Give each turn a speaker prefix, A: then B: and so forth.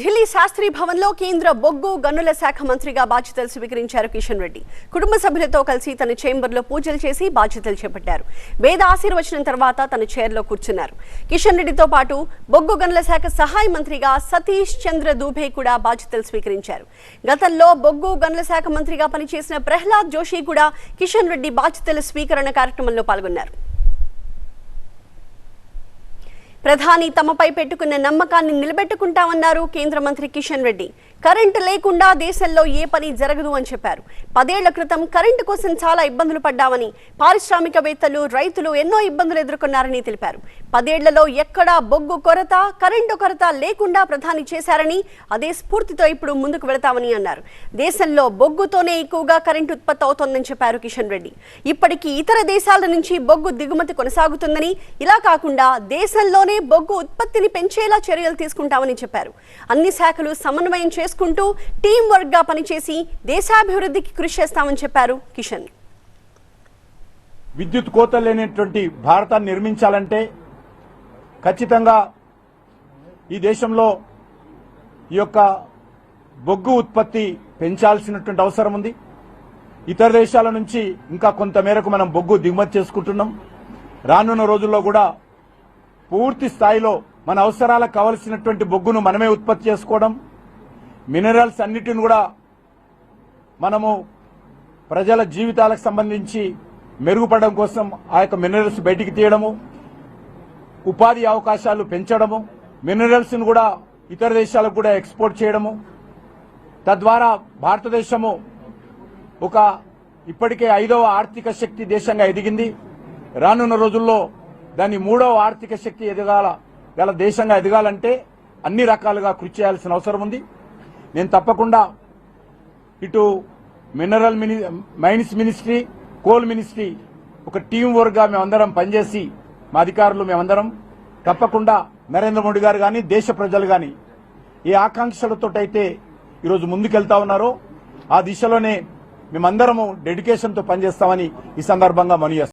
A: ఢిల్లీ శాస్త్రి భవన్లో కేంద్ర బొగ్గు గనుల శాఖ మంత్రిగా బాధ్యతలు స్వీకరించారు కిషన్ రెడ్డి. కుటుంబ సభ్యులతో కలిసి తన చేంబర్లో పూజలు చేసి బాధ్యతలు చేపట్టారు. వేద ఆశీర్వచనం తర్వాత తన చైర్లో కూర్చున్నారు. కిషన్ రెడ్డితో పాటు బొగ్గు గనుల శాఖ సహాయ మంత్రిగా సతీష్ చంద్ర దూబే కూడా బాధ్యతలు స్వీకరించారు. గతంలో బొగ్గు గనుల శాఖ మంత్రిగా పనిచేసిన ప్రహ్లాద్ జోషి కూడా కిషన్ రెడ్డి బాధ్యతల స్వీకరణ కార్యక్రమంలో పాల్గొన్నారు. ప్రధాని తమపై పెట్టుకున్న నమ్మకాన్ని నిలబెట్టుకుంటామన్నారు కేంద్ర మంత్రి కిషన్ రెడ్డి. కరెంటు లేకుండా దేశంలో ఏ పని జరగదు అని చెప్పారు. పదేళ్ళ క్రితం కరెంటు కోసం చాలా ఇబ్బందులు పడ్డామని పారిశ్రామికవేత్తలు రైతులు ఎన్నో ఇబ్బందులు ఎదుర్కొన్నారని తెలిపారు. పదేళ్ళలో ఎక్కడా బొగ్గు కొరత కరెంటు కొరత లేకుండా ప్రధాని చేశారని అదే స్ఫూర్తితో ఇప్పుడు ముందుకు వెళతామని అన్నారు. దేశంలో బొగ్గుతోనే ఎక్కువగా కరెంటు ఉత్పత్తి అవుతోందని చెప్పారు కిషన్ రెడ్డి. ఇప్పటికీ ఇతర దేశాల నుంచి బొగ్గు దిగుమతి కొనసాగుతుందని ఇలా కాకుండా దేశంలోనే బొగ్గు ఉత్పత్తిని పెంచేలా చర్యలు తీసుకుంటామని చెప్పారు. అన్ని శాఖలు సమన్వయం చేసుకుంటూ టీం వర్క్గా పనిచేసి దేశాభివృద్ధికి కృషి చేస్తామని చెప్పారు కిషన్.
B: విద్యుత్ కోత లేనటువంటి భారతాన్ని నిర్మించాలంటే ఖచ్చితంగా ఈ దేశంలో ఈ యొక్క బొగ్గు ఉత్పత్తి పెంచాల్సినటువంటి అవసరం ఉంది. ఇతర దేశాల నుంచి ఇంకా కొంత మేరకు మనం బొగ్గు దిగుమతి చేసుకుంటున్నాం. రానున్న రోజుల్లో కూడా పూర్తి స్థాయిలో మన అవసరాలకు కావలసినటువంటి బొగ్గును మనమే ఉత్పత్తి చేసుకోవడం మినరల్స్ అన్నిటిని కూడా మనము ప్రజల జీవితాలకు సంబంధించి మెరుగుపడడం కోసం ఆ యొక్క మినరల్స్ బయటికి తీయడము ఉపాధి అవకాశాలు పెంచడము మినరల్స్ను కూడా ఇతర దేశాలకు కూడా ఎక్స్పోర్ట్ చేయడము. తద్వారా భారతదేశము ఒక ఇప్పటికే ఐదవ ఆర్థిక శక్తి దేశంగా ఎదిగింది. రానున్న రోజుల్లో దాన్ని మూడవ ఆర్థిక శక్తి ఎదగాల గల దేశంగా ఎదగాలంటే అన్ని రకాలుగా కృషి చేయాల్సిన అవసరం ఉంది. నేను తప్పకుండా ఇటు mineral mini mines ministry coal ministry ఒక టీం వర్క్గా మేమందరం పనిచేసి మా అధికారులు మేమందరం తప్పకుండా నరేంద్ర మోడీ గారు కానీ దేశ ప్రజలు కానీ ఏ ఆకాంక్షలతోటైతే ఈరోజు ముందుకెళ్తా ఉన్నారో ఆ దిశలోనే మేమందరము డెడికేషన్తో పనిచేస్తామని ఈ సందర్భంగా మనవి